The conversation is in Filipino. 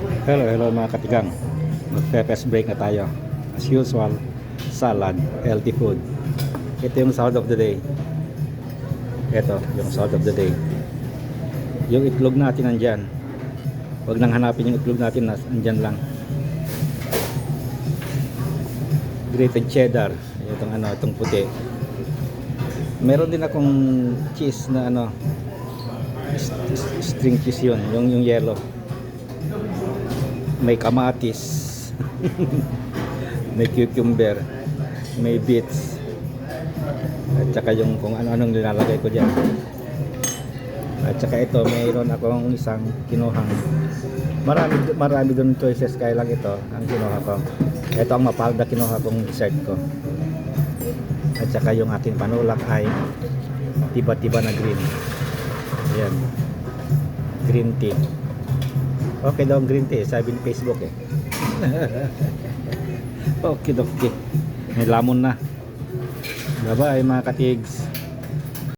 Hello, hello mga katigang. Mag-pepes break na tayo. As usual, salad, healthy food. Ito yung sound of the day. Ito, yung sound of the day. Yung itlog natin nandyan. Huwag nang hanapin yung itlog natin, nandyan lang. Grated cheddar. Itong ano, itong puti. Meron din akong cheese na ano, string cheese yun, yung, yung yellow may kamatis. May cucumber. May beets. At saka yung kung ano-anong nilalagay ko dyan. At saka ito mayroon akong isang kinuhang. Marami, marami doon choices kaya lang ito ang kinuha ko. Ito ang mapalda kinuha kong dessert ko. At saka yung ating panulak ay tiba-tiba na green. Ayan. Green tea Okay daw ang green tea, sabi ni Facebook eh. okay, okay. May lamon na. Bye-bye mga katigs.